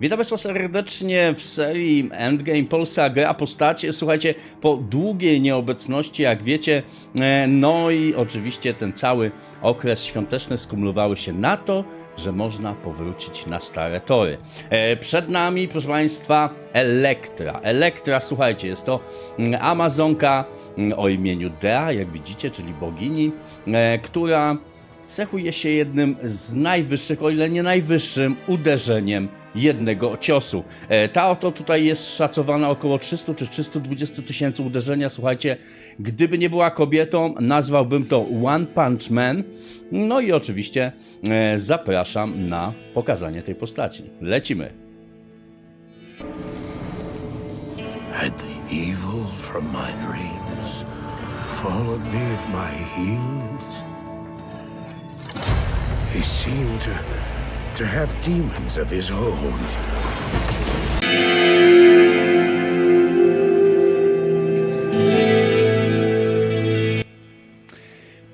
Witam Państwa serdecznie w serii Endgame Polska gra postacie. Słuchajcie, po długiej nieobecności, jak wiecie, e, no i oczywiście ten cały okres świąteczny skumulowały się na to, że można powrócić na stare tory. E, Przed nami, proszę Państwa, Elektra. Elektra, słuchajcie, jest to mm, Amazonka mm, o imieniu Dea, jak widzicie, czyli bogini, e, która cechuje się jednym z najwyższych, o ile nie najwyższym, uderzeniem jednego ciosu. E, Ta oto tutaj jest szacowana około 300 czy 320 tysięcy uderzenia. Słuchajcie, gdyby nie była kobietą, nazwałbym to One Punch Man. No i oczywiście e, zapraszam na pokazanie tej postaci. Lecimy. Had the evil from my dreams followed me at my heels? He seemed to, to have demons of his own.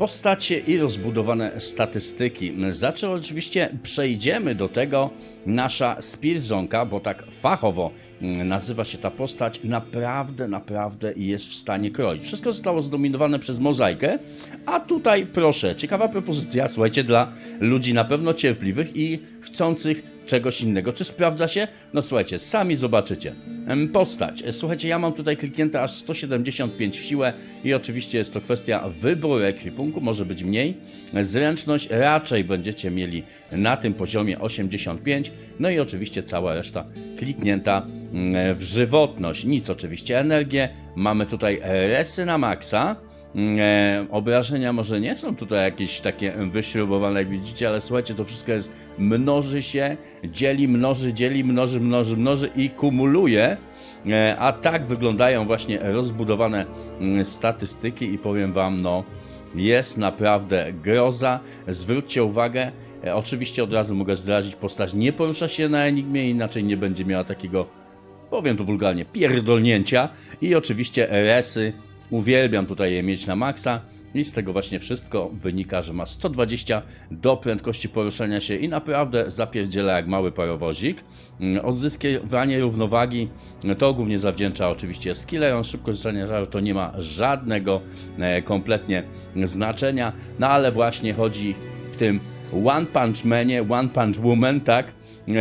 Postacie i rozbudowane statystyki. Za czym oczywiście przejdziemy do tego nasza Spirzonka, bo tak fachowo mm, nazywa się ta postać, naprawdę, naprawdę jest w stanie kroić. Wszystko zostało zdominowane przez mozaikę, a tutaj proszę, ciekawa propozycja, słuchajcie, dla ludzi na pewno cierpliwych i chcących czegoś innego. Czy sprawdza się? No słuchajcie, sami zobaczycie. Postać. E, Słuchajcie, ja mam tutaj kliknięte aż 175 w siłę i oczywiście jest to kwestia wyboru ekwipunku, może być mniej. Zręczność raczej będziecie mieli na tym poziomie 85, no i oczywiście cała reszta kliknięta mm, w żywotność. Nic oczywiście, energię. Mamy tutaj resy na maksa. E, obrażenia może nie są tutaj jakieś takie wyśrubowane, jak widzicie, ale słuchajcie, to wszystko jest, mnoży się, dzieli, mnoży, dzieli, mnoży, mnoży, mnoży i kumuluje. E, a tak wyglądają właśnie rozbudowane mm, statystyki i powiem wam, no, jest naprawdę groza. Zwróćcie uwagę, e, oczywiście od razu mogę zdradzić, postać nie porusza się na Enigmie, inaczej nie będzie miała takiego powiem to wulgarnie, pierdolnięcia i oczywiście resy. Uwielbiam tutaj je mieć na maksa i z tego właśnie wszystko wynika, że ma 120 do prędkości poruszania się i naprawdę zapierdziela jak mały parowozik. Mm, Odzyskiwanie równowagi to głównie zawdzięcza oczywiście skillerom, szybkość rzucania żaru to nie ma żadnego e, kompletnie znaczenia, no ale właśnie chodzi w tym One Punch Manie, One Punch Woman, tak?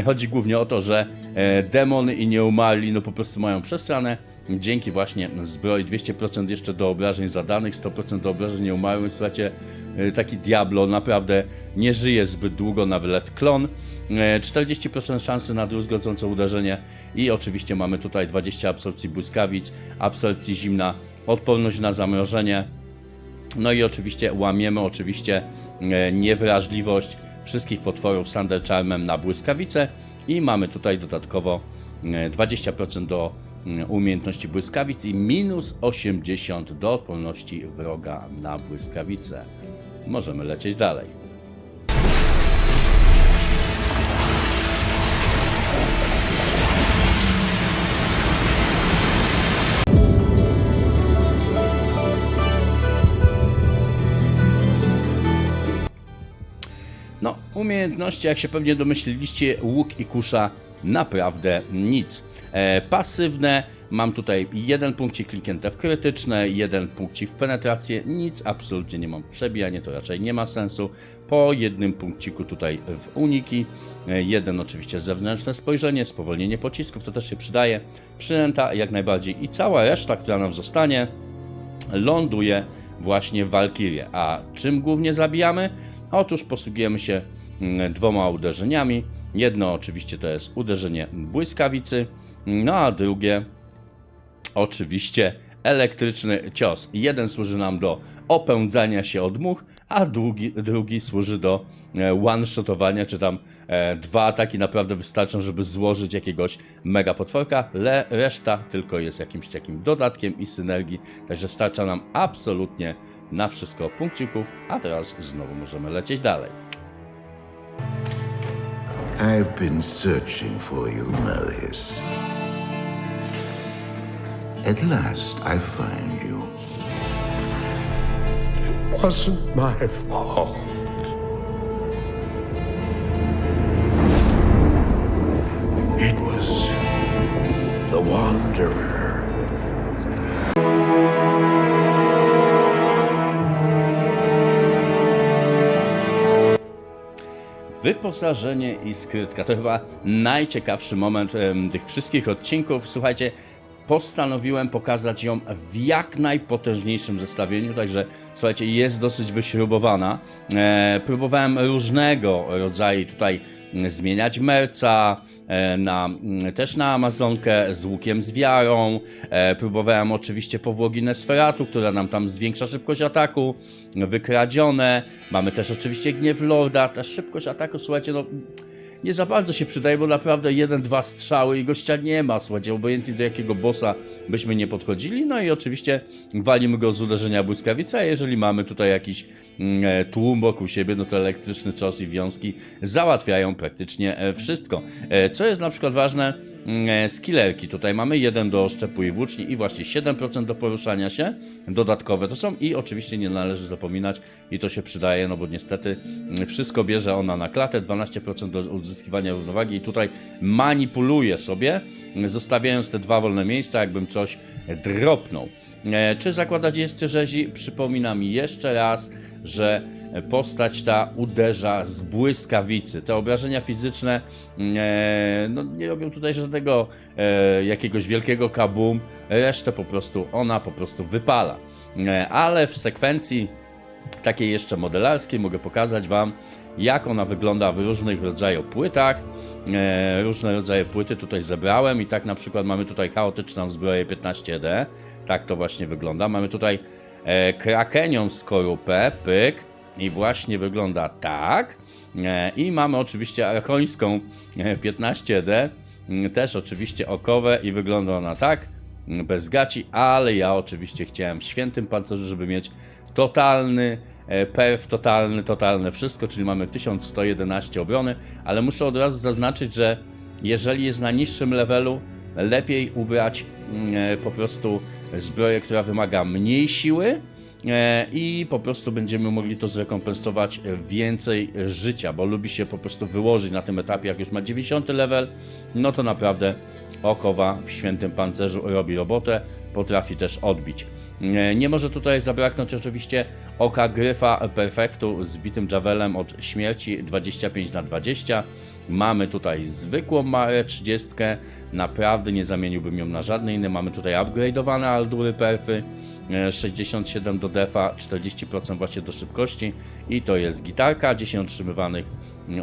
Chodzi głównie o to, że e, demony i nieumarli no po prostu mają przesrane. Dzięki właśnie zbroi 200% jeszcze do obrażeń zadanych, 100% do obrażeń nieumarłych. Słuchajcie, e, taki Diablo naprawdę nie żyje zbyt długo na wylet klon. E, 40% szansy na druzgodzące uderzenie i oczywiście mamy tutaj 20 absorpcji błyskawic, absorpcji zimna, odporność na zamrożenie. No i oczywiście łamiemy oczywiście e, niewrażliwość wszystkich potworów Thunder Charmem na błyskawice i mamy tutaj dodatkowo e, 20% do umiejętności błyskawic i minus 80 do odporności wroga na błyskawice. Możemy lecieć dalej. No, umiejętności, jak się pewnie domyśliliście, łuk i kusza naprawdę nic. E, pasywne, mam tutaj jeden punkcik kliknięte w krytyczne, jeden punkcik w penetrację, nic absolutnie nie mam. Przebijanie to raczej nie ma sensu. Po jednym punkciku tutaj w uniki, e, jeden oczywiście zewnętrzne spojrzenie, spowolnienie pocisków, to też się przydaje. Przynęta jak najbardziej i cała reszta, która nam zostanie, ląduje właśnie w Walkirię. A czym głównie zabijamy? Otóż posługujemy się mm, dwoma uderzeniami. Jedno oczywiście to jest uderzenie błyskawicy, no a drugie oczywiście elektryczny cios. Jeden służy nam do opędzania się od much, a drugi, drugi służy do e, one-shotowania, czy tam e, dwa ataki naprawdę wystarczą, żeby złożyć jakiegoś mega potworka. Le, reszta tylko jest jakimś takim dodatkiem i synergii, także starcza nam absolutnie na wszystko punkcików, a teraz znowu możemy lecieć dalej. I've been searching for you, Marius. At last, I find you. It wasn't my fault. It was the Wanderer. Wyposażenie i skrytka to chyba najciekawszy moment tych wszystkich odcinków. Słuchajcie, postanowiłem pokazać ją w jak najpotężniejszym zestawieniu, także słuchajcie, jest dosyć wyśrubowana. E, próbowałem różnego rodzaju tutaj zmieniać merca, na, mm, też na Amazonkę z łukiem z wiarą. E, próbowałem oczywiście powłogi Nesferatu, która nam tam zwiększa szybkość ataku, wykradzione. Mamy też oczywiście gniew Lorda, ta szybkość ataku, słuchajcie, no nie za bardzo się przydaje, bo naprawdę jeden, dwa strzały i gościa nie ma, słuchajcie, obojętnie do jakiego bossa byśmy nie podchodzili, no i oczywiście walimy go z uderzenia błyskawica, a jeżeli mamy tutaj jakiś mm, e, tłum wokół siebie, no to elektryczny czos i wiązki załatwiają praktycznie e, wszystko. E, Co jest na przykład ważne, skillerki, tutaj mamy 1 do szczepu i włóczni i właśnie 7% do poruszania się, dodatkowe to są i oczywiście nie należy zapominać i to się przydaje, no bo niestety mm, wszystko bierze ona na klatę, 12% do uzyskiwania równowagi i tutaj manipuluje sobie, mm, zostawiając te dwa wolne miejsca, jakbym coś dropnął. E, Czy zakładać jest rzezi? Przypominam jeszcze raz, że postać ta uderza z błyskawicy. Te obrażenia fizyczne mm, e, no, nie robią tutaj żadnego e, jakiegoś wielkiego kabum, resztę po prostu ona po prostu wypala. E, ale w sekwencji takiej jeszcze modelarskiej mogę pokazać Wam, jak ona wygląda w różnych rodzajach płytach. E, różne rodzaje płyty tutaj zebrałem i tak na przykład mamy tutaj chaotyczną zbroję 15D. Tak to właśnie wygląda. Mamy tutaj e, krakenią skorupę, pyk. I właśnie wygląda tak. E, I mamy oczywiście archońską e, 15D. mm, Też oczywiście okowe i wygląda ona tak. Bez gaci, ale ja oczywiście chciałem w świętym pancerzu, żeby mieć totalny e, perf, totalny, totalne wszystko, czyli mamy 1111 obrony, ale muszę od razu zaznaczyć, że jeżeli jest na niższym levelu, lepiej ubrać e, po prostu zbroję, która wymaga mniej siły e, i po prostu będziemy mogli to zrekompensować e, więcej życia, bo lubi się po prostu wyłożyć na tym etapie, jak już ma 90 level, no to naprawdę okowa w świętym pancerzu robi robotę, potrafi też odbić. Nie, nie może tutaj zabraknąć oczywiście oka gryfa perfektu z bitym javelem od śmierci 25 na 20. Mamy tutaj zwykłą marę 30, naprawdę nie zamieniłbym ją na żadne inne. Mamy tutaj upgrade'owane aldury perfy, e, 67 do defa, 40% właśnie do szybkości i to jest gitarka, 10 otrzymywanych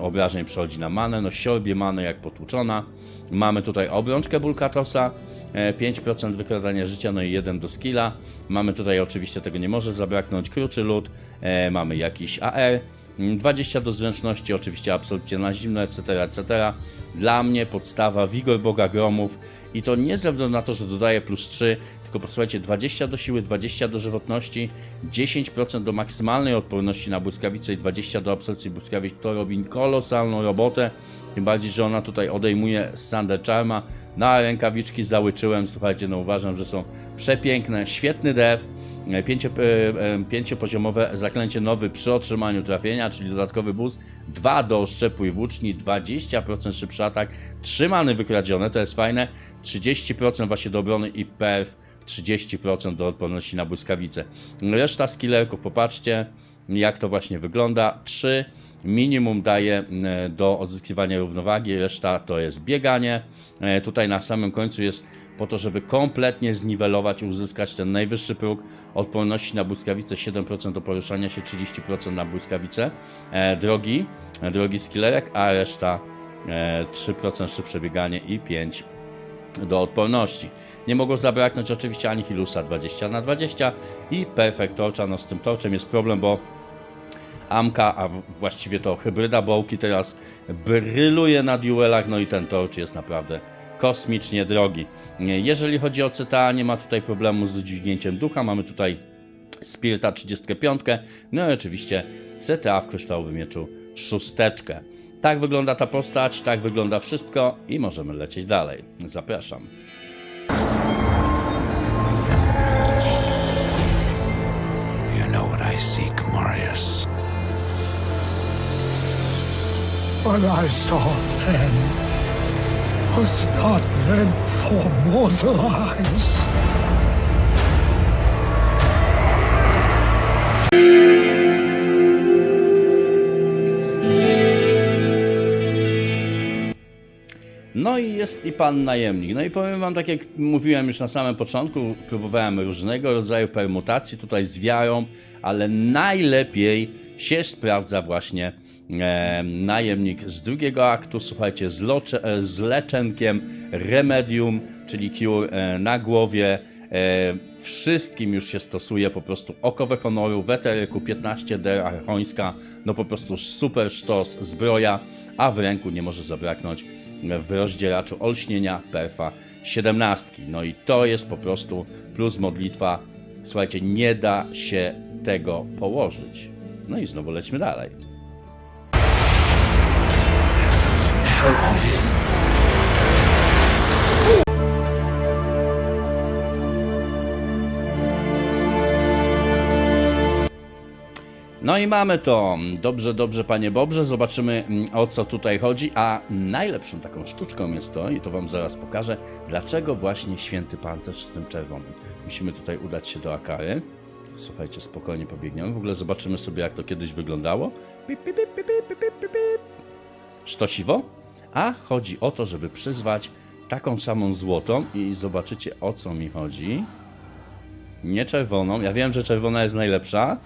obrażeń przechodzi na manę, no siorbie manę jak potłuczona. Mamy tutaj obrączkę Bulkatosa, e, 5% wykradania życia, no i 1 do skilla. Mamy tutaj oczywiście tego nie może zabraknąć, kruczy lód, e, mamy jakiś AR, mm, 20 do zręczności, oczywiście absorpcja na zimno, etc., etc. Dla mnie podstawa Wigor Boga Gromów i to nie ze względu na to, że dodaje plus 3, tylko posłuchajcie, 20 do siły, 20 do żywotności, 10% do maksymalnej odporności na błyskawice i 20 do absorpcji błyskawic, to robi kolosalną robotę. Tym bardziej, że ona tutaj odejmuje z Sander Charma. Na rękawiczki załyczyłem, słuchajcie, no uważam, że są przepiękne, świetny dev. E, pięcio, e, e, pięciopoziomowe zaklęcie nowy przy otrzymaniu trafienia, czyli dodatkowy boost, 2 do szczepu i włóczni, 20% szybszy atak, trzymany wykradzione, to jest fajne, 30% właśnie do obrony i perf, 30% do odporności na błyskawice. Reszta skillerków, popatrzcie, jak to właśnie wygląda. 3 minimum daje do odzyskiwania równowagi, reszta to jest bieganie. E, Tutaj na samym końcu jest po to, żeby kompletnie zniwelować i uzyskać ten najwyższy próg odporności na błyskawice, 7% do poruszania się, 30% na błyskawice e, drogi, e, drogi skillerek, a reszta e, 3% szybsze bieganie i 5 do odporności. Nie mogło zabraknąć oczywiście Anihilusa 20 na 20 i Perfect Torcha. No z tym torczem jest problem, bo Amka, a właściwie to hybryda Bołki teraz bryluje na duelach, no i ten torch jest naprawdę kosmicznie drogi. Jeżeli chodzi o CTA, nie ma tutaj problemu z dźwignięciem ducha, mamy tutaj Spirita 35, no i oczywiście CTA w kryształowym mieczu szósteczkę. Tak wygląda ta postać, tak wygląda wszystko i możemy lecieć dalej. Zapraszam. What I saw then was not meant for mortal eyes. No i jest i pan najemnik. No i powiem wam, tak jak mówiłem już na samym początku, próbowałem różnego rodzaju permutacji tutaj z wiarą, ale najlepiej się sprawdza właśnie najemnik z drugiego aktu, słuchajcie, z, locze, e, z leczenkiem Remedium, czyli Cure e, na głowie. E, wszystkim już się stosuje po prostu okowe honoru, weteryku 15D archońska, no po prostu super sztos, zbroja, a w ręku nie może zabraknąć w rozdzielaczu olśnienia perfa 17. No i to jest po prostu plus modlitwa. Słuchajcie, nie da się tego położyć. No i znowu lećmy dalej. No i mamy to. Dobrze, dobrze, panie Bobrze. Zobaczymy mm, o co tutaj chodzi. A najlepszą taką sztuczką jest to, i to wam zaraz pokażę, dlaczego właśnie święty pancerz z tym czerwonym. Musimy tutaj udać się do Akary. Słuchajcie, spokojnie pobiegniemy. W ogóle zobaczymy sobie, jak to kiedyś wyglądało. Pip, pip, pip, pip, pip, pip, pip? A chodzi o to, żeby przyzwać taką samą złotą i zobaczycie o co mi chodzi. Nie czerwoną. Ja wiem, że czerwona jest najlepsza,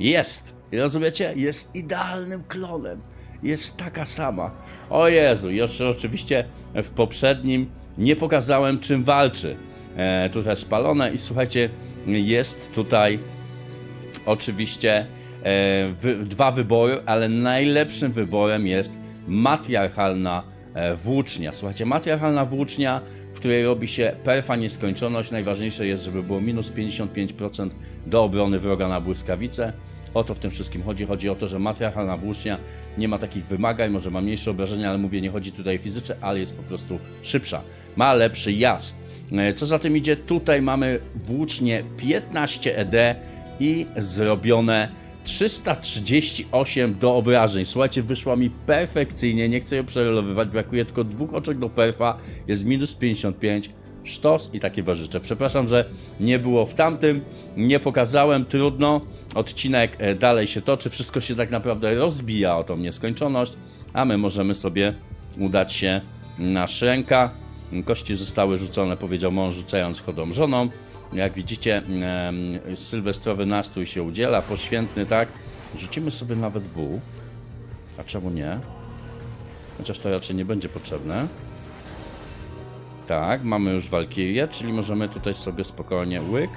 jest! I rozumiecie? Jest idealnym klonem. Jest taka sama. O Jezu, jeszcze oczywiście w poprzednim nie pokazałem czym walczy. E, tutaj spalone i słuchajcie, jest tutaj oczywiście e, wy, dwa wybory, ale najlepszym wyborem jest matriarchalna e, włócznia. Słuchajcie, matriarchalna włócznia, w której robi się perfa nieskończoność. Najważniejsze jest, żeby było minus 55% do obrony wroga na błyskawice. O to w tym wszystkim chodzi. Chodzi o to, że matriarchalna włócznia nie ma takich wymagań, może ma mniejsze obrażenia, ale mówię, nie chodzi tutaj fizycznie, ale jest po prostu szybsza. Ma lepszy jazd. E, Co za tym idzie, tutaj mamy włócznie 15 ED i zrobione 338 do obrażeń. Słuchajcie, wyszła mi perfekcyjnie, nie chcę ją przerelowywać, brakuje tylko dwóch oczek do perfa, jest minus 55, sztos i takie warzycze. Przepraszam, że nie było w tamtym, nie pokazałem, trudno. Odcinek e, dalej się toczy, wszystko się tak naprawdę rozbija o tą nieskończoność, a my możemy sobie udać się na szręka. Kości zostały rzucone, powiedział mąż, rzucając chodą żoną. Jak widzicie, sylwestrowy nastrój się udziela, poświętny, tak? Rzucimy sobie nawet buł. A czemu nie? Chociaż to raczej nie będzie potrzebne. Tak, mamy już walkirię, czyli możemy tutaj sobie spokojnie łyk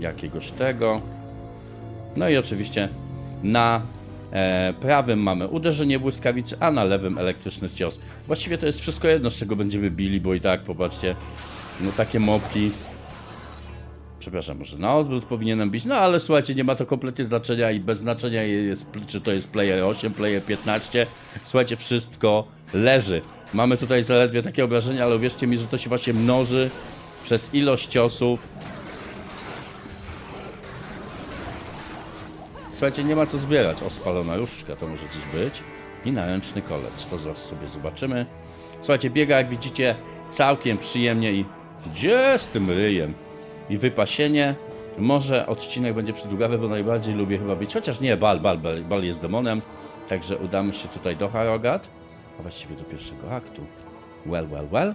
jakiegoś tego. No i oczywiście na e, prawym mamy uderzenie błyskawicy, a na lewym elektryczny cios. Właściwie to jest wszystko jedno, z czego będziemy bili, bo i tak, popatrzcie, no takie mopki. Przepraszam, może na odwrót powinienem bić, no ale słuchajcie, nie ma to kompletnie znaczenia i bez znaczenia jest, czy to jest player 8, player 15. Słuchajcie, wszystko leży. Mamy tutaj zaledwie takie obrażenia, ale uwierzcie mi, że to się właśnie mnoży przez ilość ciosów. Słuchajcie, nie ma co zbierać. O, spalona różdżka to może coś być. I naręczny kolec. To zaraz sobie zobaczymy. Słuchajcie, biega jak widzicie całkiem przyjemnie i gdzie z tym ryjem? I wypasienie. Może odcinek będzie przydługawy, bo najbardziej lubię chyba być. Chociaż nie, Bal, Bal, Bal, Bal jest demonem. Także udamy się tutaj do Harogat. A właściwie do pierwszego aktu. Well, well, well.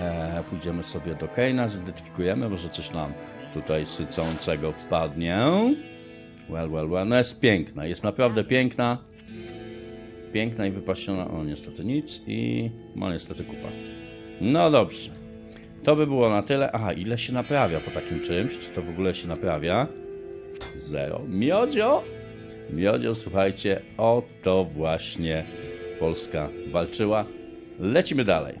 E, pójdziemy sobie do Keina, zidentyfikujemy, może coś nam tutaj sycącego wpadnie. Well, well, well. No jest piękna, jest naprawdę piękna. Piękna i wypasiona. O, niestety nic i no niestety kupa. No dobrze. To by było na tyle. Aha, ile się naprawia po takim czymś? Czy to w ogóle się naprawia? Zero. Miodzio! Miodzio, słuchajcie, o to właśnie Polska walczyła. Lecimy dalej.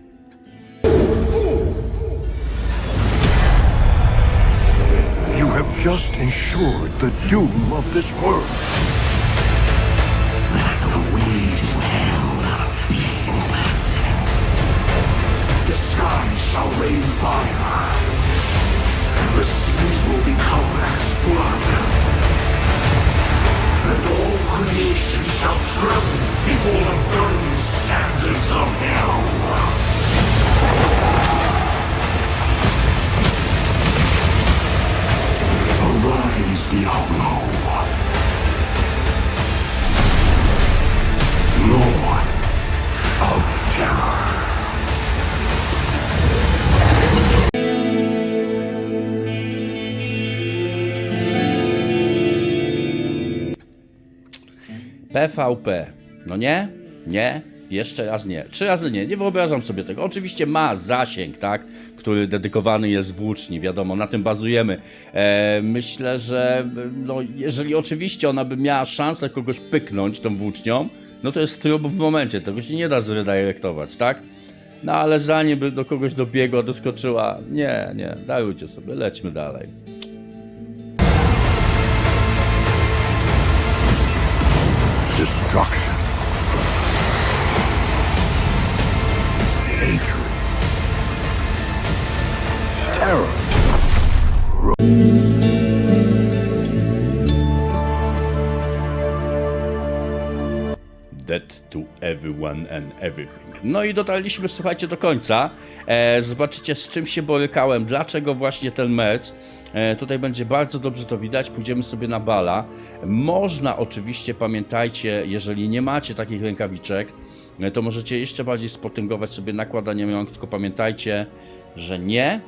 You have just ensured the doom of this world. Fire, PvP. No nie? Nie? Jeszcze raz nie. Trzy razy nie. Nie wyobrażam sobie tego. Oczywiście ma zasięg, tak? Który dedykowany jest włóczni. Wiadomo, na tym bazujemy. E, myślę, że no, jeżeli oczywiście ona by miała szansę kogoś pyknąć tą włócznią, no to jest trup w momencie. Tego się nie da zredirektować, tak? No ale zanim by do kogoś dobiegła, doskoczyła, nie, nie, darujcie sobie, lećmy dalej. Destruction. Hatred. Terror. To everyone and everything. No i dotarliśmy, słuchajcie, do końca. E, zobaczycie, z czym się borykałem, dlaczego właśnie ten mecz. E, tutaj będzie bardzo dobrze to widać. Pójdziemy sobie na bala. Można oczywiście, pamiętajcie, jeżeli nie macie takich rękawiczek, e, to możecie jeszcze bardziej spotęgować sobie nakładaniem rąk, tylko pamiętajcie, że nie,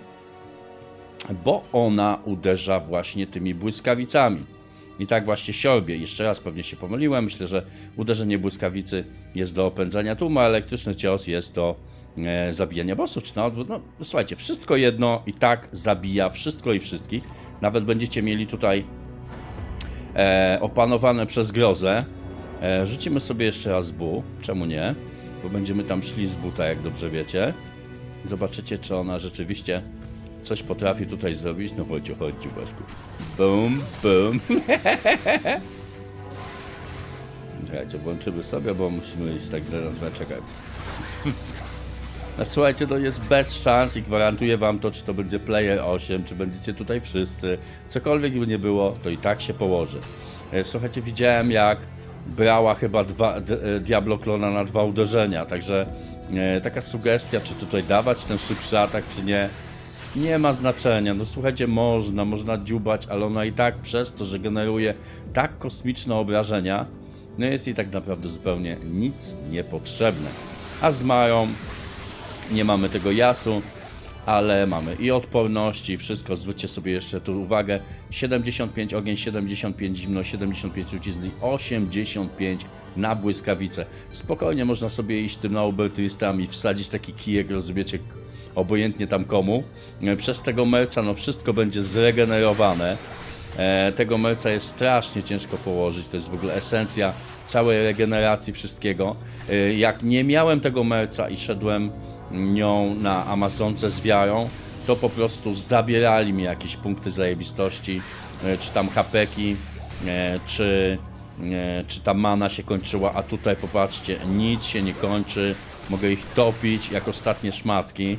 bo ona uderza właśnie tymi błyskawicami. I tak właśnie siorbie. Jeszcze raz pewnie się pomyliłem. Myślę, że uderzenie błyskawicy jest do opędzania tłumu, a elektryczny cios jest do e, zabijania bossów. Czy na odwrót. No, słuchajcie, wszystko jedno i tak zabija wszystko i wszystkich. Nawet będziecie mieli tutaj e, opanowane przez grozę. E, rzucimy sobie jeszcze raz bu. Czemu nie? Bo będziemy tam szli z buta, jak dobrze wiecie. Zobaczycie, czy ona rzeczywiście coś potrafi tutaj zrobić. No chodź, chodź, Waszku. Bum, bum. Czekajcie, włączymy sobie, bo musimy iść tak zaraz czekać. No, słuchajcie, to jest bez szans i gwarantuję wam to, czy to będzie Player 8, czy będziecie tutaj wszyscy. Cokolwiek by nie było, to i tak się położy. E, Słuchajcie, widziałem jak brała chyba dwa, e, Diablo klona na dwa uderzenia, także e, taka sugestia, czy tutaj dawać ten szybszy atak, czy nie, nie ma znaczenia. No słuchajcie, można, można dziubać, ale ona i tak przez to, że generuje tak kosmiczne obrażenia, no jest jej tak naprawdę zupełnie nic niepotrzebne. A z Marą nie mamy tego jasu, ale mamy i odporności, i wszystko. Zwróćcie sobie jeszcze tu uwagę. 75 ogień, 75 zimno, 75 ucisk, i 85 na błyskawice. Spokojnie można sobie iść tym na obertystami, wsadzić taki kijek, rozumiecie, obojętnie tam komu. E, Przez tego merca no wszystko będzie zregenerowane. E, tego merca jest strasznie ciężko położyć, to jest w ogóle esencja całej regeneracji wszystkiego. E, jak nie miałem tego merca i szedłem nią na Amazonce z wiarą, to po prostu zabierali mi jakieś punkty zajebistości, czy tam hapeki, czy, czy ta mana się kończyła, a tutaj popatrzcie, nic się nie kończy, mogę ich topić jak ostatnie szmatki,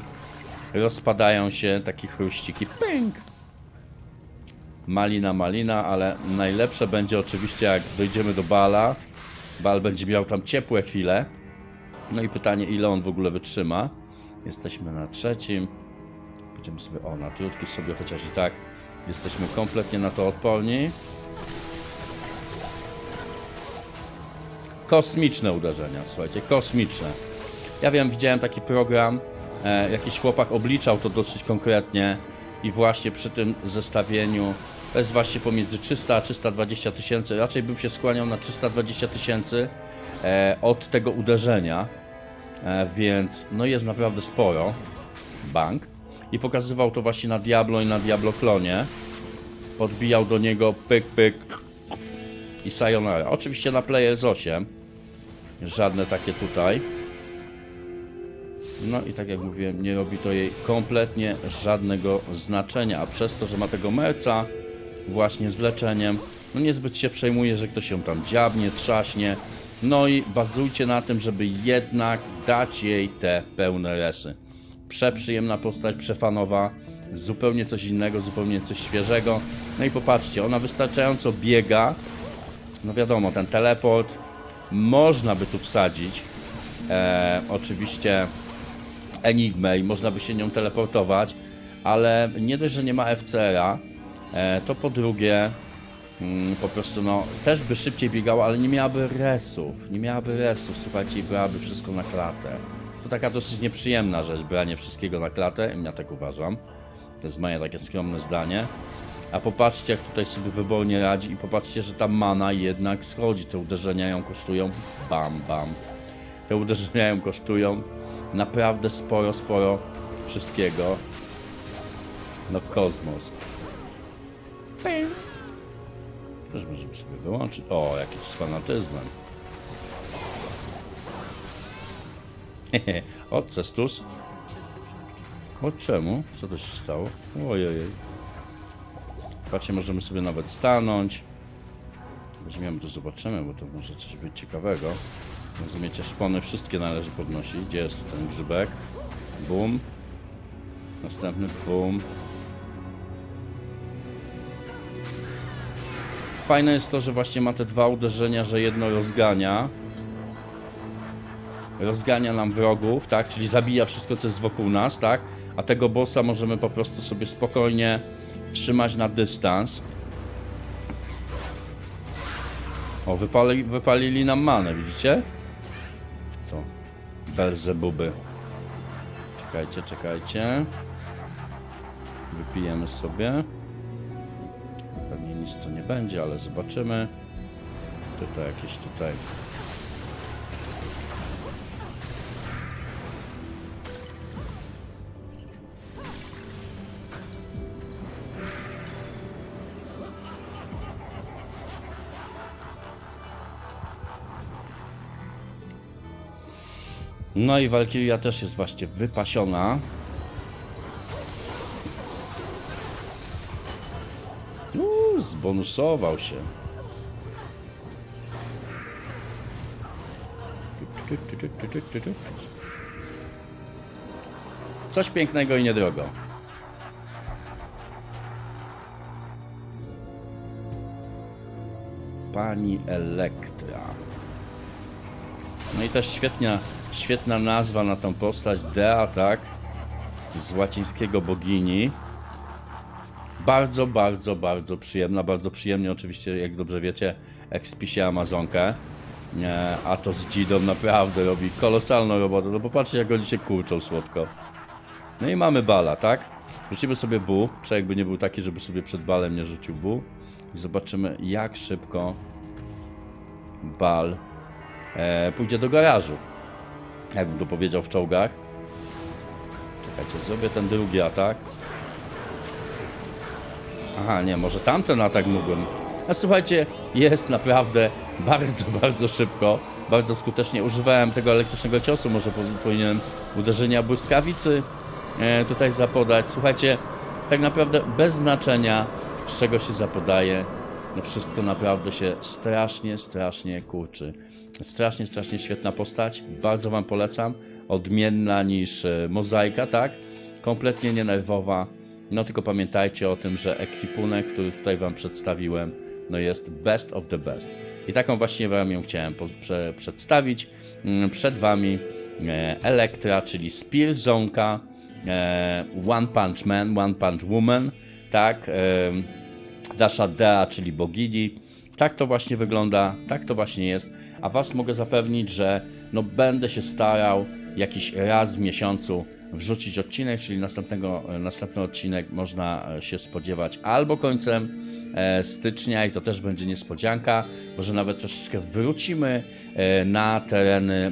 rozpadają się takie chruściki, pęk, malina, malina, ale najlepsze będzie oczywiście jak dojdziemy do Bala. Bal będzie miał tam ciepłe chwile. No i pytanie, ile on w ogóle wytrzyma. Jesteśmy na trzecim. Będziemy sobie, o, na trudki sobie, chociaż i tak jesteśmy kompletnie na to odporni. Kosmiczne uderzenia, słuchajcie, kosmiczne. Ja wiem, widziałem taki program, e, jakiś chłopak obliczał to dosyć konkretnie i właśnie przy tym zestawieniu to jest właśnie pomiędzy 300 a 320 tysięcy, raczej bym się skłaniał na 320 tysięcy e, od tego uderzenia, e, więc no jest naprawdę sporo, bank. I pokazywał to właśnie na Diablo i na Diablo klonie, podbijał do niego pyk pyk. I sayonara, oczywiście na Players 8, żadne takie tutaj, no i tak jak mówiłem, nie robi to jej kompletnie żadnego znaczenia, a przez to, że ma tego merca właśnie z leczeniem, no niezbyt się przejmuje, że ktoś się tam dziabnie, trzaśnie, no i bazujcie na tym, żeby jednak dać jej te pełne resy. Przeprzyjemna postać, przefanowa, zupełnie coś innego, zupełnie coś świeżego. No i popatrzcie, ona wystarczająco biega, no wiadomo, ten teleport można by tu wsadzić, e, oczywiście Enigmę i można by się nią teleportować, ale nie dość, że nie ma FCR-a, e, to po drugie mm, po prostu no też by szybciej biegała, ale nie miałaby resów, nie miałaby resów, słuchajcie, i brałaby wszystko na klatę. To taka dosyć nieprzyjemna rzecz, branie wszystkiego na klatę, ja tak uważam. To jest moje takie skromne zdanie. A popatrzcie, jak tutaj sobie wybornie radzi i popatrzcie, że ta mana jednak schodzi. Te uderzenia ją kosztują bam, bam. Te uderzenia ją kosztują naprawdę sporo, sporo wszystkiego. No kosmos. Też możemy sobie wyłączyć. O, jakiś z fanatyzmem. Hehe, o, cestus. O, czemu? Co to się stało? Ojej. Patrzcie, możemy sobie nawet stanąć. Weźmiemy to, zobaczymy, bo to może coś być ciekawego. Rozumiecie, szpony wszystkie należy podnosić. Gdzie jest ten grzybek? Bum. Następny bum. Fajne jest to, że właśnie ma te dwa uderzenia, że jedno rozgania. Rozgania nam wrogów, tak? Czyli zabija wszystko, co jest wokół nas, tak? A tego bossa możemy po prostu sobie spokojnie trzymać na dystans. O, wypali, wypalili nam manę, widzicie? Belzebuby. Czekajcie, czekajcie. Wypijemy sobie. Pewnie nic to nie będzie, ale zobaczymy. Tutaj jakieś tutaj. No i Walkiria też jest właśnie wypasiona. Uuu, zbonusował się. Coś pięknego i niedrogo. Pani Elektra. No i też świetna, świetna nazwa na tą postać Dea, tak? Z łacińskiego bogini. Bardzo, bardzo, bardzo przyjemna. Bardzo przyjemnie oczywiście, jak dobrze wiecie, ekspisie Amazonkę. A to z Dzidą naprawdę robi kolosalną robotę. No popatrzcie, jak oni się kurczą słodko. No i mamy bala, tak? Rzucimy sobie bu. Czy jakby nie był taki, żeby sobie przed balem nie rzucił bu. I zobaczymy, jak szybko bal e, pójdzie do garażu. Jakbym to powiedział w czołgach. Czekajcie, zrobię ten drugi atak. Aha, nie, może tamten atak mógłbym. A słuchajcie, jest naprawdę bardzo, bardzo szybko, bardzo skutecznie. Używałem tego elektrycznego ciosu, może po- powinienem uderzenia błyskawicy e, tutaj zapodać. Słuchajcie, tak naprawdę bez znaczenia, z czego się zapodaje, no wszystko naprawdę się strasznie, strasznie kurczy. Strasznie, strasznie świetna postać. Bardzo Wam polecam. Odmienna niż e, mozaika, tak? Kompletnie nienerwowa. No tylko pamiętajcie o tym, że ekwipunek, który tutaj Wam przedstawiłem, no jest best of the best. I taką właśnie Wam ją chciałem prze, przedstawić. Mm, Przed Wami e, Elektra, czyli Spear Zonka, e, One Punch Man, One Punch Woman, tak? Dasha Dea, czyli bogini. Tak to właśnie wygląda, tak to właśnie jest. A Was mogę zapewnić, że no będę się starał jakiś raz w miesiącu wrzucić odcinek, czyli następnego, następny odcinek można e, się spodziewać albo końcem e, stycznia i to też będzie niespodzianka, może nawet troszeczkę wrócimy e, na tereny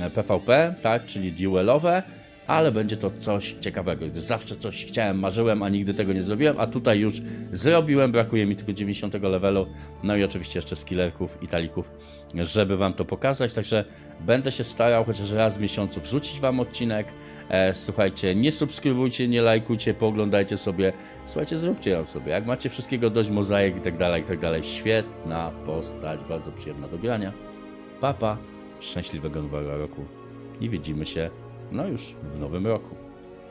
e, PvP, tak, czyli duelowe, ale będzie to coś ciekawego, zawsze coś chciałem, marzyłem, a nigdy tego nie zrobiłem, a tutaj już zrobiłem, brakuje mi tylko 90 levelu, no i oczywiście jeszcze skillerków i talików, żeby wam to pokazać, także będę się starał chociaż raz w miesiącu wrzucić wam odcinek, e, słuchajcie, nie subskrybujcie, nie lajkujcie, pooglądajcie sobie, słuchajcie, zróbcie ją sobie, jak macie wszystkiego dość, mozaik i tak dalej, i tak dalej, świetna postać, bardzo przyjemna do grania, papa, szczęśliwego nowego roku. I widzimy się no już w nowym roku.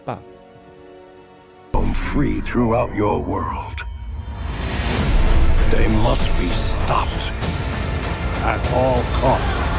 Pa! free throughout your world. They must be stopped at all costs.